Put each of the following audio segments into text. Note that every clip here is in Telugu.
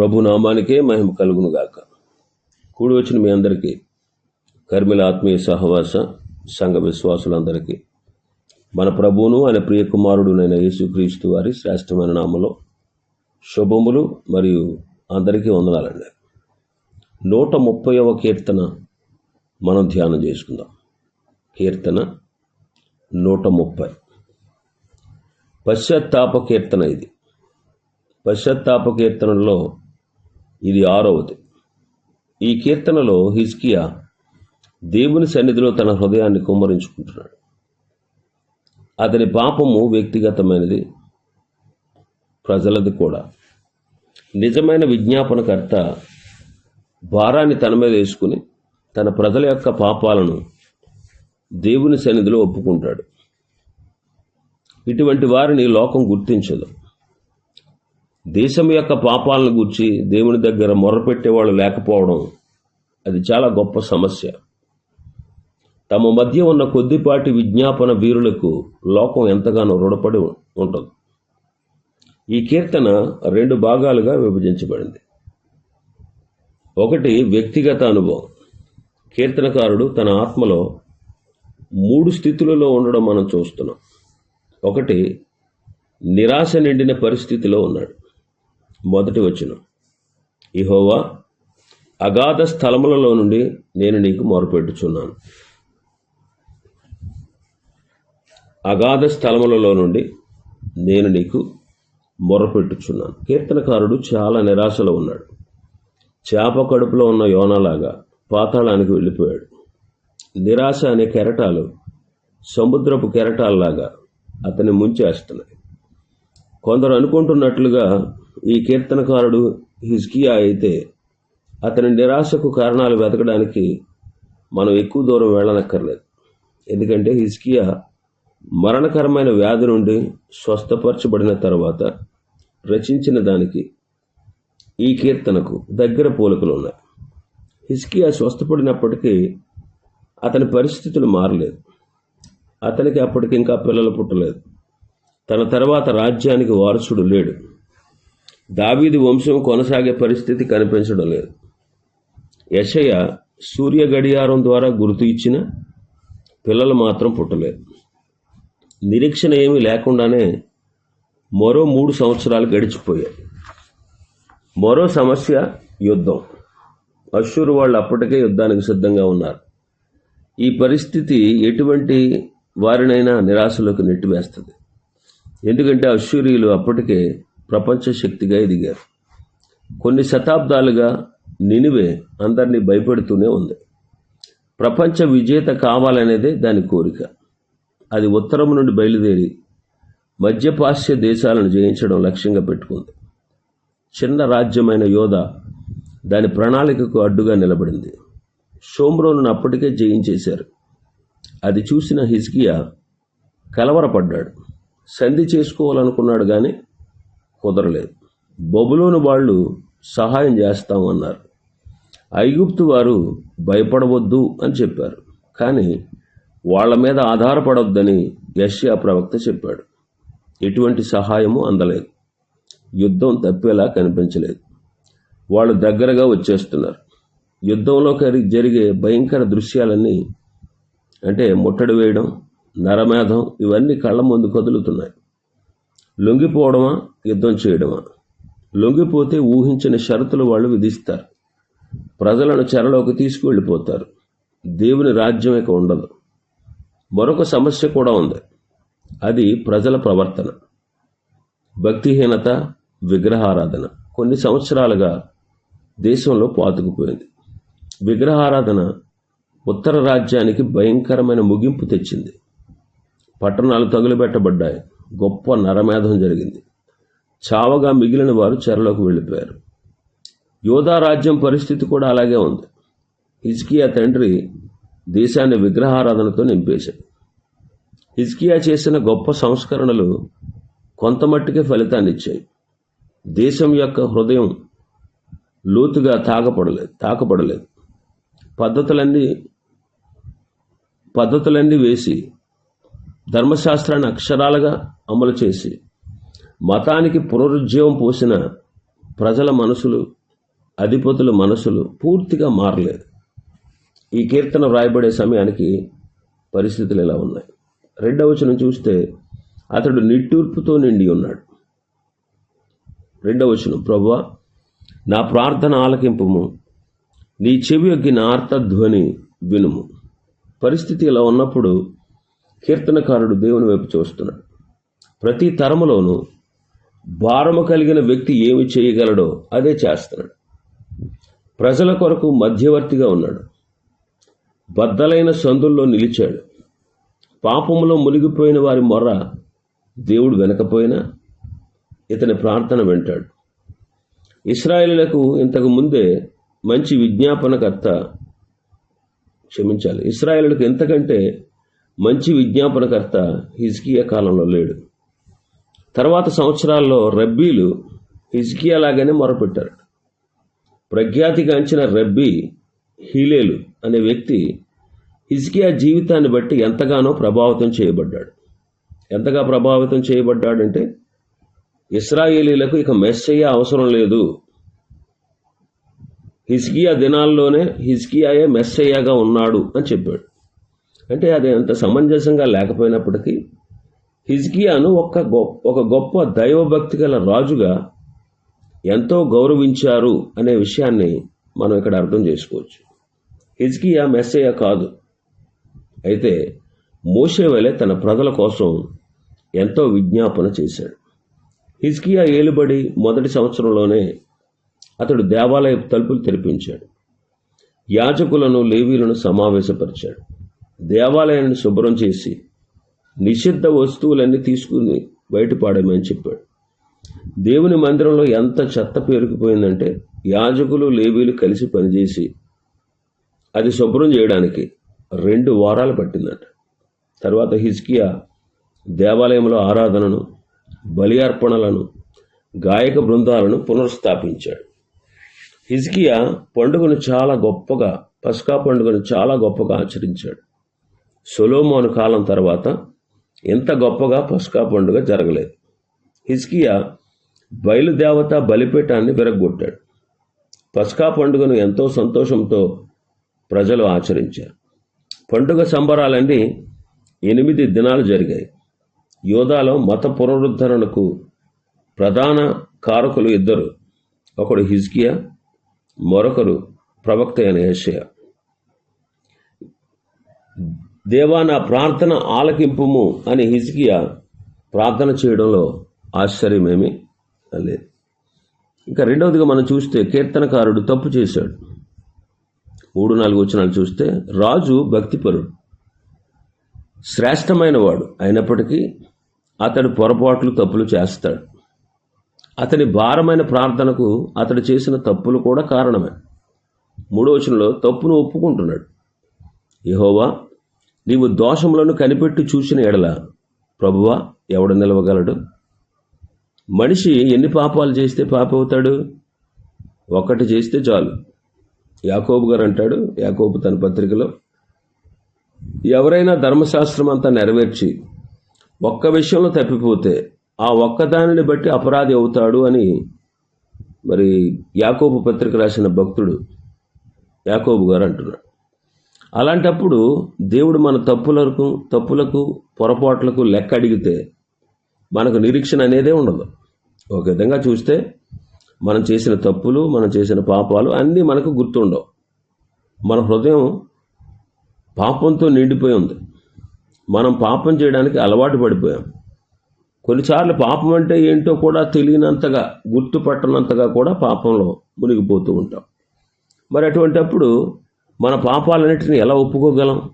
ప్రభు నామానికే మహిమ కలుగును గాక కూడి వచ్చిన మీ అందరికీ కర్మిల ఆత్మీయ సహవాస సంఘ విశ్వాసులందరికీ మన ప్రభువును ఆయన ప్రియ కుమారుడునైన యేసుక్రీస్తు వారి శ్రేష్టమైన నామలో శుభములు మరియు అందరికీ వందనాలండి. నూట ముప్పైవ కీర్తన మనం ధ్యానం చేసుకుందాం. కీర్తన నూట ముప్పై. పశ్చాత్తాప కీర్తన ఇది. పశ్చాత్తాప కీర్తనలో ఇది ఆరవది. ఈ కీర్తనలో హిజ్కియా దేవుని సన్నిధిలో తన హృదయాన్ని కుమ్మరించుకుంటున్నాడు. అతని పాపము వ్యక్తిగతమైనది ప్రజలది కూడా. నిజమైన విజ్ఞాపనకర్త భారాన్ని తన మీద వేసుకుని తన ప్రజల యొక్క పాపాలను దేవుని సన్నిధిలో ఒప్పుకుంటాడు. ఇటువంటి వారిని లోకం గుర్తించదు. దేశం యొక్క పాపాలను గుర్చి దేవుని దగ్గర మొరపెట్టేవాళ్ళు లేకపోవడం అది చాలా గొప్ప సమస్య. తమ మధ్య ఉన్న కొద్దిపాటి విజ్ఞాపన వీరులకు లోకం ఎంతగానో రుణపడి ఉంటుంది. ఈ కీర్తన రెండు భాగాలుగా విభజించబడింది. ఒకటి వ్యక్తిగత అనుభవం. కీర్తనకారుడు తన ఆత్మలో మూడు స్థితులలో ఉండడం మనం చూస్తున్నాం. ఒకటి నిరాశ నిండిన పరిస్థితిలో ఉన్నాడు. మొదటి వచనం. ఇహోవా అగాధ స్థలములలో నుండి నేను నీకు మొరపెట్టుచున్నాను. అగాధ స్థలములలో నుండి నేను నీకు మొరపెట్టుచున్నాను. కీర్తనకారుడు చాలా నిరాశలో ఉన్నాడు. చేప కడుపులో ఉన్న యోనలాగా పాతాళానికి వెళ్ళిపోయాడు. నిరాశ అనే కెరటాలు సముద్రపు కెరటాల్లాగా అతన్ని ముంచేస్తున్నాయి. కొందరు అనుకుంటున్నట్లుగా ఈ కీర్తనకారుడు హిజ్కియా అయితే అతని నిరాశకు కారణాలు వెతకడానికి మనం ఎక్కువ దూరం వెళ్ళనక్కర్లేదు. ఎందుకంటే హిజ్కియా మరణకరమైన వ్యాధి నుండి స్వస్థపరచబడిన తర్వాత రచించిన దానికి ఈ కీర్తనకు దగ్గర పోలికలు ఉన్నాయి. హిజ్కియా స్వస్థపడినప్పటికీ అతని పరిస్థితులు మారలేదు. అతనికి అప్పటికి ఇంకా పిల్లలు పుట్టలేదు. తన తర్వాత రాజ్యానికి వారసుడు లేడు. దావీది వంశం కొనసాగే పరిస్థితి కనిపించడం లేదు. యషయ సూర్య గడియారం ద్వారా గుర్తు ఇచ్చిన పిల్లలు మాత్రం పుట్టలేదు. నిరీక్షణ ఏమీ లేకుండానే మరో మూడు సంవత్సరాలు గడిచిపోయాయి. మరో సమస్య యుద్ధం. అశ్షూరు వాళ్ళు అప్పటికే యుద్ధానికి సిద్ధంగా ఉన్నారు. ఈ పరిస్థితి ఎటువంటి వారినైనా నిరాశలోకి నెట్టివేస్తుంది. ఎందుకంటే అశ్షూరియులు అప్పటికే ప్రపంచ శక్తిగా ఎదిగారు. కొన్ని శతాబ్దాలుగా నినివే అందరినీ భయపెడుతూనే ఉంది. ప్రపంచ విజేత కావాలనేదే దాని కోరిక. అది ఉత్తరం నుండి బయలుదేరి మధ్యపాశ్య దేశాలను జయించడం లక్ష్యంగా పెట్టుకుంది. చిన్న రాజ్యమైన యోధ దాని ప్రణాళికకు అడ్డుగా నిలబడింది. షోమ్రోను అప్పటికే జయించేశారు. అది చూసిన హిజ్కియా కలవరపడ్డాడు. సంధి చేసుకోవాలనుకున్నాడు కానీ కుదరలేదు. బొబులోని వాళ్ళు సహాయం చేస్తాం అన్నారు. ఐగుప్తు వారు భయపడవద్దు అని చెప్పారు. కానీ వాళ్ళ మీద ఆధారపడొద్దని యష్యా ప్రవక్త చెప్పాడు. ఎటువంటి సహాయము అందలేదు. యుద్ధం తప్పేలా కనిపించలేదు. వాళ్ళు దగ్గరగా వచ్చేస్తున్నారు. యుద్ధంలో జరిగే భయంకర దృశ్యాలన్నీ అంటే ముట్టడి వేయడం నరమేధం ఇవన్నీ కళ్ళ ముందు కదులుతున్నాయి. లొంగిపోవడమా? యుద్ధం చేయడమా? లొంగిపోతే ఊహించిన షరతులు వాళ్ళు విధిస్తారు. ప్రజలను చెరలోకి తీసుకువెళ్ళిపోతారు. దేవుని రాజ్యం ఇక ఉండదు. మరొక సమస్య కూడా ఉంది. అది ప్రజల ప్రవర్తన. భక్తిహీనత విగ్రహారాధన. కొన్ని సంవత్సరాలుగా దేశంలో పాతుకుపోయింది. విగ్రహారాధన ఉత్తర రాజ్యానికి భయంకరమైన ముగింపు తెచ్చింది. పట్టణాలు తగులబెట్టబడ్డాయి. గొప్ప నరమేధం జరిగింది. చావగా మిగిలిన వారు చెరలోకి వెళ్ళిపోయారు. యోధారాజ్యం పరిస్థితి కూడా అలాగే ఉంది. హిజ్కియా తండ్రి దేశాన్ని విగ్రహారాధనతో నింపేశాడు. హిజ్కియా చేసిన గొప్ప సంస్కరణలు కొంతమట్టుకే ఫలితాన్ని ఇచ్చాయి. దేశం యొక్క హృదయం లోతుగా తాకపడలేదు తాకపడలేదు. పద్ధతులన్నీ పద్ధతులన్నీ వేసి ధర్మశాస్త్రాన్ని అక్షరాలుగా అమలు చేసి మతానికి పునరుజ్జీవం పోసిన ప్రజల మనసులు అధిపతుల మనసులు పూర్తిగా మారలేదు. ఈ కీర్తన వ్రాయబడే సమయానికి పరిస్థితులు ఎలా ఉన్నాయి? రెండవ వచనం చూస్తే అతడు నిట్టూర్పుతో నిండి ఉన్నాడు. రెండవ వచనం నా ప్రార్థన ఆలకింపుము నీ చెవి యొక్క నా వినుము. పరిస్థితి ఇలా ఉన్నప్పుడు కీర్తనకారుడు దేవుని వైపు చూస్తున్నాడు. ప్రతి తరములోనూ భారము కలిగిన వ్యక్తి ఏమి చేయగలడో అదే చేస్తున్నాడు. ప్రజల కొరకు మధ్యవర్తిగా ఉన్నాడు. బద్దలైన సందుల్లో నిలిచాడు. పాపంలో మునిగిపోయిన వారి మొర్ర దేవుడు వెనకపోయినా ఇతని ప్రార్థన వింటాడు. ఇస్రాయేలులకు ఇంతకు ముందే మంచి విజ్ఞాపనకర్త క్షమించాలి. ఇస్రాయేలులకు ఎంతకంటే మంచి విజ్ఞాపనకర్త హిజ్కియా కాలంలో లేడు. తర్వాత సంవత్సరాల్లో రబ్బీలు హిజ్కియా లాగానే మొరపెట్టారు. ప్రఖ్యాతిగాంచిన రబ్బీ హీలేలు అనే వ్యక్తి హిజ్కియా జీవితాన్ని బట్టి ఎంతగానో ప్రభావితం చేయబడ్డాడు. ఎంతగా ప్రభావితం చేయబడ్డాడంటే ఇస్రాయేలీలకు ఇక మెస్సయ్య అవసరం లేదు. హిజ్కియా దినాల్లోనే హిజ్కియాయే మెస్సయ్యగా ఉన్నాడు అని చెప్పాడు. అంటే అది అంత సమంజసంగా లేకపోయినప్పటికీ హిజ్కియాను ఒక గొప్ప ఒక గొప్ప దైవభక్తి గల రాజుగా ఎంతో గౌరవించారు అనే విషయాన్ని మనం ఇక్కడ అర్థం చేసుకోవచ్చు. హిజ్కియా మెస్సయ్య కాదు. అయితే మోషే తన ప్రజల కోసం ఎంతో విజ్ఞాపన చేశాడు. హిజ్కియా ఏలుబడి మొదటి సంవత్సరంలోనే అతడు దేవాలయ తలుపులు తెరిపించాడు. యాజకులను లేవీలను సమావేశపరిచాడు. దేవాలయాన్ని శుభ్రం చేసి నిషిద్ధ వస్తువులన్నీ తీసుకుని బయటపాడమని చెప్పాడు. దేవుని మందిరంలో ఎంత చెత్త పేరుకుపోయిందంటే యాజకులు లేవీలు కలిసి పనిచేసి అది శుభ్రం చేయడానికి రెండు వారాలు పట్టిందంట. తర్వాత హిజ్కియా దేవాలయంలో ఆరాధనను బలి అర్పణలను గాయక బృందాలను పునర్స్థాపించాడు. హిజ్కియా పండుగను చాలా గొప్పగా పస్కా పండుగను చాలా గొప్పగా ఆచరించాడు. సొలోమోను కాలం తర్వాత ఇంత గొప్పగా పస్కా పండుగ జరగలేదు. హిజ్కియా బయలుదేవత బలిపీఠాన్ని విరగొట్టాడు పస్కా పండుగను ఎంతో సంతోషంతో ప్రజలు ఆచరించారు. పండుగ సంబరాలన్నీ ఎనిమిది దినాలు జరిగాయి. యోధాలో మత పునరుద్ధరణకు ప్రధాన కారకులు ఇద్దరు ఒకడు హిజ్కియా మరొకరు ప్రవక్త అయిన ఏషియా దేవా నా ప్రార్థన ఆలకింపుము అని హిజ్కియా ప్రార్థన చేయడంలో ఆశ్చర్యమేమీ లేదు. ఇంకా రెండవదిగా మనం చూస్తే కీర్తనకారుడు తప్పు చేశాడు. మూడు నాలుగు వచనాలు చూస్తే రాజు భక్తిపరుడు శ్రేష్టమైన వాడు అయినప్పటికీ అతడు పొరపాట్లు తప్పులు చేస్తాడు. అతని భారమైన ప్రార్థనకు అతడు చేసిన తప్పులు కూడా కారణమే. మూడో వచనంలో తప్పును ఒప్పుకుంటున్నాడు. యహోవా నీవు దోషములను కనిపెట్టి చూసిన ఎడల ప్రభువా ఎవడు నిలవగలడు? మనిషి ఎన్ని పాపాలు చేస్తే పాపవుతాడు? ఒకటి ఒక్కటి చేస్తే చాలు. యాకోబు గారు అంటాడు యాకోబు తన పత్రికలో ఎవరైనా ధర్మశాస్త్రం అంతా నెరవేర్చి ఒక్క విషయంలో తప్పిపోతే ఆ ఒక్కదానిని బట్టి అపరాధి అవుతాడు అని మరి యాకోబు పత్రిక రాసిన భక్తుడు యాకోబు గారు అంటున్నాడు అలాంటప్పుడు దేవుడు మన తప్పులకు తప్పులకు పొరపాట్లకు లెక్క అడిగితే మనకు నిరీక్షణ అనేదే ఉండదు. ఒక విధంగా చూస్తే మనం చేసిన తప్పులు మనం చేసిన పాపాలు అన్నీ మనకు గుర్తుండవు. మన హృదయం పాపంతో నిండిపోయి ఉంది. మనం పాపం చేయడానికి అలవాటు పడిపోయాం. కొన్నిసార్లు పాపం అంటే ఏంటో కూడా తెలియనంతగా గుర్తుపట్టనంతగా కూడా పాపంలో మునిగిపోతూ ఉంటాం. మరి అటువంటప్పుడు మన పాపాలన్నిటిని ఎలా ఒప్పుకోగలం?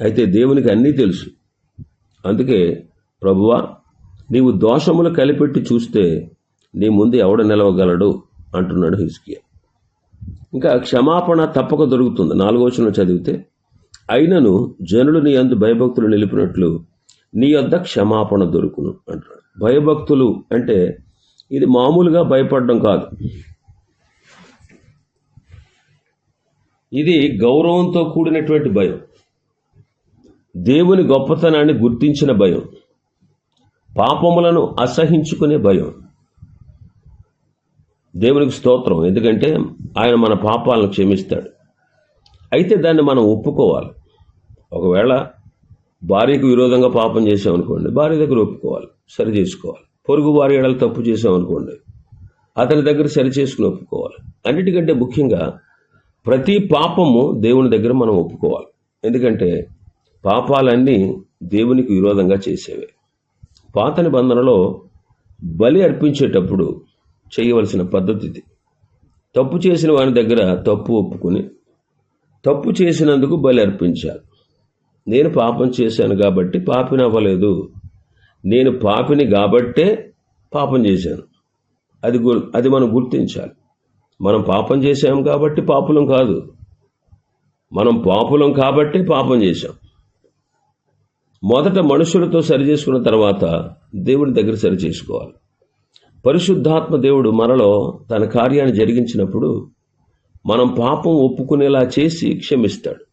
అయితే దేవునికి అన్నీ తెలుసు. అందుకే ప్రభువా నీవు దోషములు కలిపెట్టి చూస్తే నీ ముందు ఎవడ నిలవగలడు? అంటున్నాడు హిస్కియా ఇంకా క్షమాపణ తప్పక దొరుకుతుంది. నాలుగోచనం చదివితే అయినను జనులు నీ అందు భయభక్తులు నిలిపినట్లు నీ వద్ద క్షమాపణ దొరుకును అంటున్నాడు. భయభక్తులు అంటే ఇది మామూలుగా భయపడడం కాదు. ఇది గౌరవంతో కూడినటువంటి భయం. దేవుని గొప్పతనాన్ని గుర్తించిన భయం. పాపములను అసహించుకునే భయం. దేవునికి స్తోత్రం. ఎందుకంటే ఆయన మన పాపాలను క్షమిస్తాడు. అయితే దాన్ని మనం ఒప్పుకోవాలి. ఒకవేళ భార్యకు విరోధంగా పాపం చేసామనుకోండి భార్య దగ్గర ఒప్పుకోవాలి సరి చేసుకోవాలి. పొరుగు వారి ఏడలు తప్పు చేసామనుకోండి అతని దగ్గర సరి చేసుకుని ఒప్పుకోవాలి. అన్నిటికంటే ముఖ్యంగా ప్రతి పాపము దేవుని దగ్గర మనం ఒప్పుకోవాలి. ఎందుకంటే పాపాలన్నీ దేవునికి విరోధంగా చేసేవే. పాత నిబంధనలో బలి అర్పించేటప్పుడు చేయవలసిన పద్ధతి ఇది. తప్పు చేసిన వాని దగ్గర తప్పు ఒప్పుకుని తప్పు చేసినందుకు బలి అర్పించాలి. నేను పాపం చేశాను కాబట్టి పాపిని అవ్వలేదు. నేను పాపిని కాబట్టే పాపం చేశాను. అది గు- అది మనం గుర్తించాలి. మనం పాపం చేశాం కాబట్టి పాపులం కాదు. మనం పాపులం కాబట్టి పాపం చేశాం. మొదట మనుషులతో సరి చేసుకున్న తర్వాత దేవుడి దగ్గర సరి చేసుకోవాలి. పరిశుద్ధాత్మ దేవుడు మనలో తన కార్యాన్ని జరిగించినప్పుడు మనం పాపం ఒప్పుకునేలా చేసి క్షమిస్తాడు.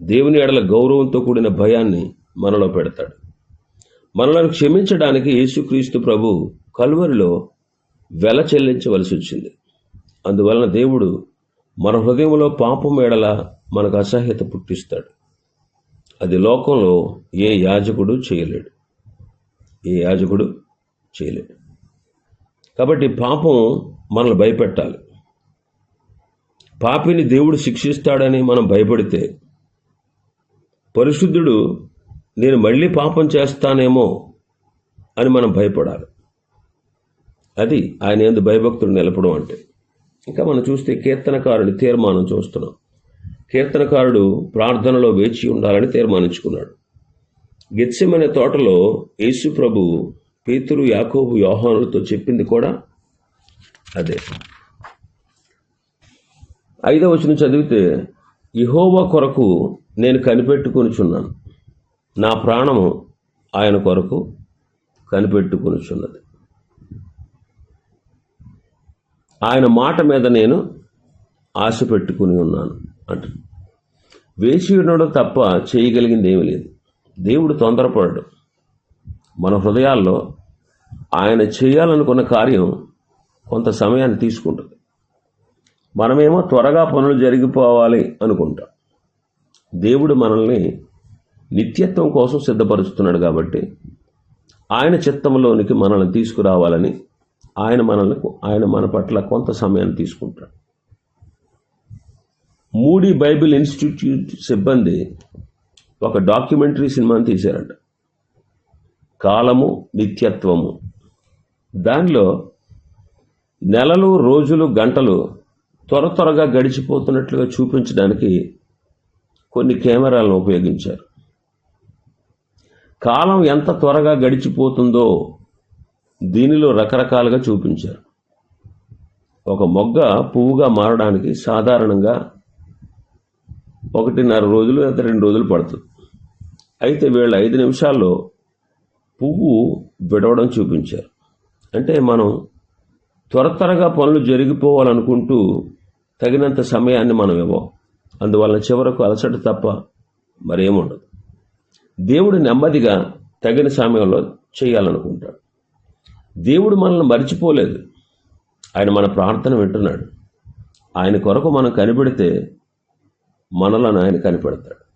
దేవుని ఎడల గౌరవంతో కూడిన భయాన్ని మనలో పెడతాడు. మనలను క్షమించడానికి యేసుక్రీస్తు ప్రభు కలువరిలో వెల చెల్లించవలసి వచ్చింది. అందువలన దేవుడు మన హృదయంలో పాపం ఎడల మనకు అసహ్యత పుట్టిస్తాడు. అది లోకంలో ఏ యాజకుడు చేయలేడు. ఏ యాజకుడు చేయలేడు. కాబట్టి పాపం మనల్ని భయపెట్టాలి. పాపిని దేవుడు శిక్షిస్తాడని మనం భయపడితే పరిశుద్ధుడు నేను మళ్ళీ పాపం చేస్తానేమో అని మనం భయపడాలి. అది ఆయన ఎందు భయభక్తుడు నిలపడం అంటే. ఇంకా మనం చూస్తే కీర్తనకారుని తీర్మానం చూస్తున్నాం. కీర్తనకారుడు ప్రార్థనలో వేచి ఉండాలని తీర్మానించుకున్నాడు. గెత్సెమనే తోటలో యేసు ప్రభు పేతురు యాకోబు యోహానులతో చెప్పింది కూడా అదే. ఐదవ వచనం చదివితే ఇహోవా కొరకు నేను కనిపెట్టుకొనిచున్నాను. నా ప్రాణము ఆయన కొరకు కనిపెట్టుకొనిచున్నది. ఆయన మాట మీద నేను ఆశ పెట్టుకుని ఉన్నాను అంట. వేచి ఉండడం తప్ప చేయగలిగింది ఏమీ లేదు. దేవుడు తొందరపడడు. మన హృదయాల్లో ఆయన చేయాలనుకున్న కార్యం కొంత సమయాన్ని తీసుకుంటుంది. మనమేమో త్వరగా పనులు జరిగిపోవాలి అనుకుంటాం. దేవుడు మనల్ని నిత్యత్వం కోసం సిద్ధపరుస్తున్నాడు కాబట్టి ఆయన చిత్తంలోనికి మనల్ని తీసుకురావాలని ఆయన మనలకు ఆయన మన పట్ల కొంత సమయాన్ని తీసుకుంటాడు. మూడీ బైబిల్ ఇన్స్టిట్యూట్ సిబ్బంది ఒక డాక్యుమెంటరీ సినిమాని తీశారంట. కాలము నిత్యత్వము. దానిలో నెలలు రోజులు గంటలు త్వర త్వరగా గడిచిపోతున్నట్లుగా చూపించడానికి కొన్ని కెమెరాలను ఉపయోగించారు. కాలం ఎంత త్వరగా గడిచిపోతుందో దీనిలో రకరకాలుగా చూపించారు. ఒక మొగ్గ పువ్వుగా మారడానికి సాధారణంగా ఒకటిన్నర రోజులు లేదా రెండు రోజులు పడుతుంది. అయితే వీళ్ళ ఐదు నిమిషాల్లో పువ్వు విడవడం చూపించారు. అంటే మనం త్వర త్వరగా పనులు జరిగిపోవాలనుకుంటూ తగినంత సమయాన్ని మనం ఇవ్వం. అందువలన చివరకు అలసట తప్ప మరేముండదు దేవుడు నెమ్మదిగా తగిన సమయంలో చేయాలనుకుంటాడు. దేవుడు మనల్ని మర్చిపోలేదు. ఆయన మన ప్రార్థన వింటున్నాడు. ఆయన కొరకు మనం కనిపెడితే మనలను ఆయన కనిపెడతాడు.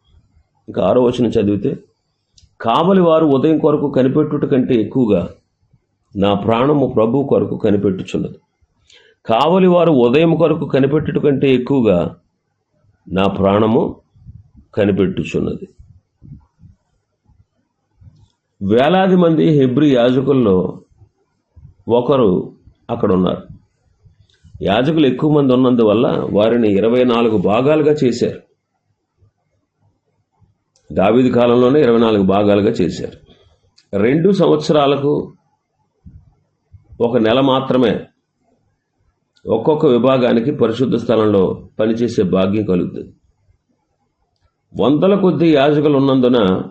ఇంకా ఆరో వచనం చదివితే కావలి వారు ఉదయం కొరకు కనిపెట్టుట కంటే ఎక్కువగా నా ప్రాణము ప్రభు కొరకు కనిపెట్టుచున్నది. కావలి వారు ఉదయం కొరకు కనిపెట్టుట కంటే ఎక్కువగా నా ప్రాణము కనిపెట్టుచున్నది. వేలాది మంది హెబ్రి యాజకుల్లో ఒకరు అక్కడ ఉన్నారు యాజకులు ఎక్కువ మంది ఉన్నందువల్ల వారిని ఇరవై నాలుగు భాగాలుగా చేశారు. దావీదు కాలంలోనే ఇరవై నాలుగు భాగాలుగా చేశారు. రెండు సంవత్సరాలకు ఒక నెల మాత్రమే ఒక్కొక్క విభాగానికి పరిశుద్ధ స్థలంలో పనిచేసే భాగ్యం కలుగుతుంది. వందల కొద్ది యాజకులు ఉన్నందున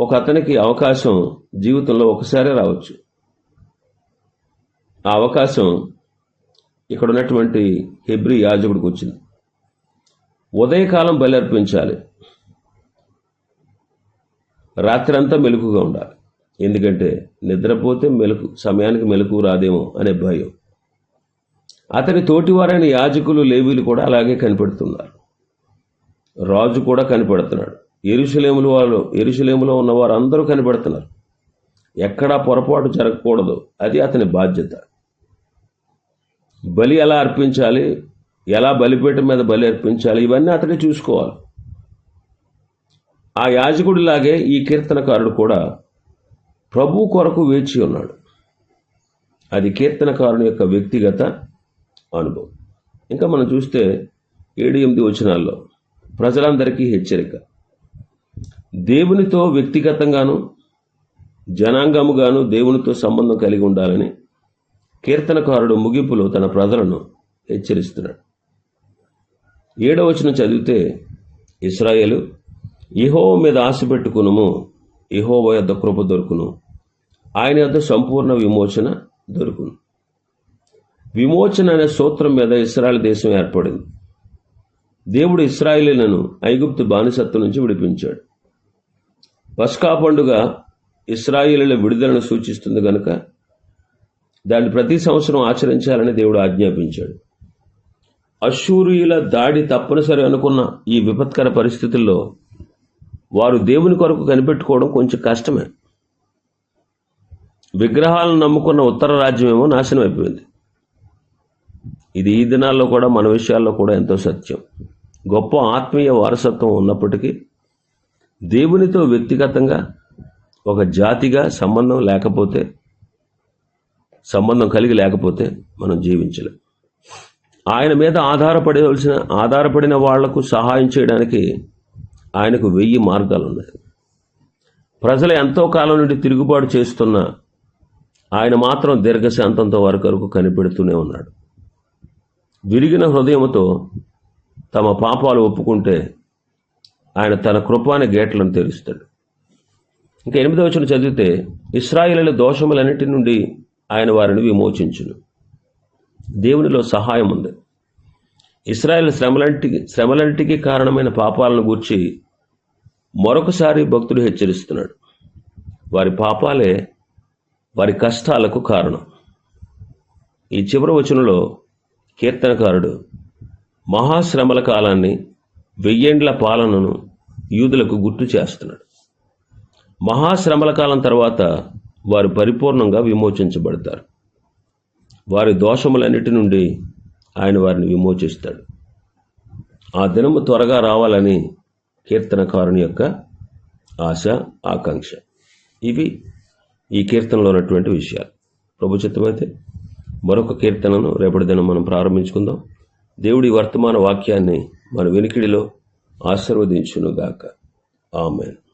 ఒక అతనికి అవకాశం జీవితంలో ఒకసారే రావచ్చు. ఆ అవకాశం ఇక్కడ ఉన్నటువంటి హెబ్రి యాజకుడికి వచ్చింది. ఉదయకాలం బలి అర్పించాలి రాత్రంతా మెలకుగా ఉండాలి. ఎందుకంటే నిద్రపోతే మెలకు సమయానికి మెలకు రాదేమో అనే భయం. అతని తోటివారైన యాజకులు లేవీలు కూడా అలాగే కనిపెడుతున్నారు. రాజు కూడా కనిపెడుతున్నాడు. ఎరుసలేములు వాళ్ళు ఎరుసలేములో ఉన్న వారు అందరూ కనిపెడుతున్నారు. ఎక్కడా పొరపాటు జరగకూడదు. అది అతని బాధ్యత. బలి ఎలా అర్పించాలి? ఎలా బలిపీఠం మీద బలి అర్పించాలి? ఇవన్నీ అతడే చూసుకోవాలి. ఆ యాజకుడిలాగే ఈ కీర్తనకారుడు కూడా ప్రభు కొరకు వేచి ఉన్నాడు. అది కీర్తనకారుని యొక్క వ్యక్తిగత అనుభవం. ఇంకా మనం చూస్తే ఏడు ఎనిమిది వచనాల్లో ప్రజలందరికీ హెచ్చరిక. దేవునితో వ్యక్తిగతంగాను జనాంగముగాను దేవునితో సంబంధం కలిగి ఉండాలని కీర్తనకారుడు ముగింపులో తన ప్రజలను హెచ్చరిస్తున్నాడు. ఏడవ వచనం చదివితే ఇస్రాయేలు ఇహోవ మీద ఆశ పెట్టుకునుము ఇహో యొద్ద కృప దొరుకును. ఆయన యొద్ద సంపూర్ణ విమోచన దొరుకును. విమోచన అనే సూత్రం మీద ఇస్రాయల్ దేశం ఏర్పడింది. దేవుడు ఇస్రాయేలీలను ఐగుప్తు బానిసత్వం నుంచి విడిపించాడు. పస్కా పండుగ ఇస్రాయేలీల విడుదలను సూచిస్తుంది కనుక దాన్ని ప్రతి సంవత్సరం ఆచరించాలని దేవుడు ఆజ్ఞాపించాడు. అశూరియుల దాడి తప్పనిసరి అనుకున్న ఈ విపత్కర పరిస్థితుల్లో వారు దేవుని కొరకు కనిపెట్టుకోవడం కొంచెం కష్టమే. విగ్రహాలను నమ్ముకున్న ఉత్తర రాజ్యమేమో నాశనం అయిపోయింది. ఇది ఈ దినాల్లో కూడా మన విషయాల్లో కూడా ఎంతో సత్యం. గొప్ప ఆత్మీయ వారసత్వం ఉన్నప్పటికీ దేవునితో వ్యక్తిగతంగా ఒక జాతిగా సంబంధం లేకపోతే సంబంధం కలిగి లేకపోతే మనం జీవించలేం. ఆయన మీద ఆధారపడవలసిన ఆధారపడిన వాళ్ళకు సహాయం చేయడానికి ఆయనకు వెయ్యి మార్గాలు ఉన్నాయి ప్రజలు ఎంతో కాలం నుండి తిరుగుబాటు చేస్తున్న ఆయన మాత్రం దీర్ఘశాంతంతో వారి కొరకు కనిపెడుతూనే ఉన్నాడు. విరిగిన హృదయంతో తమ పాపాలు ఒప్పుకుంటే ఆయన తన కృపాని గేట్లను తెరుస్తాడు. ఇంకా ఎనిమిదవ వచ్చిన చదివితే ఇస్రాయిల దోషములన్నిటి నుండి ఆయన వారిని విమోచించును. దేవునిలో సహాయం ఉంది. ఇస్రాయల్ శ్రమలంటికి శ్రమలంటికి కారణమైన పాపాలను గూర్చి మరొకసారి భక్తుడు హెచ్చరిస్తున్నాడు. వారి పాపాలే వారి కష్టాలకు కారణం. ఈ చివరి వచనంలో కీర్తనకారుడు మహాశ్రమల కాలాన్ని వెయ్యేండ్ల పాలనను యూదులకు గుర్తు చేస్తున్నాడు. మహాశ్రమల కాలం తర్వాత వారు పరిపూర్ణంగా విమోచించబడతారు. వారి దోషములన్నిటి నుండి ఆయన వారిని విమోచిస్తాడు. ఆ దినము త్వరగా రావాలని కీర్తనకారుని యొక్క ఆశ ఆకాంక్ష. ఇవి ఈ కీర్తనలో ఉన్నటువంటి విషయాలు. ప్రభు మరొక కీర్తనను రేపటి దినం మనం ప్రారంభించుకుందాం. దేవుడి వర్తమాన వాక్యాన్ని మన వెనికిడిలో ఆశీర్వదించునుగాక. ఆమెను.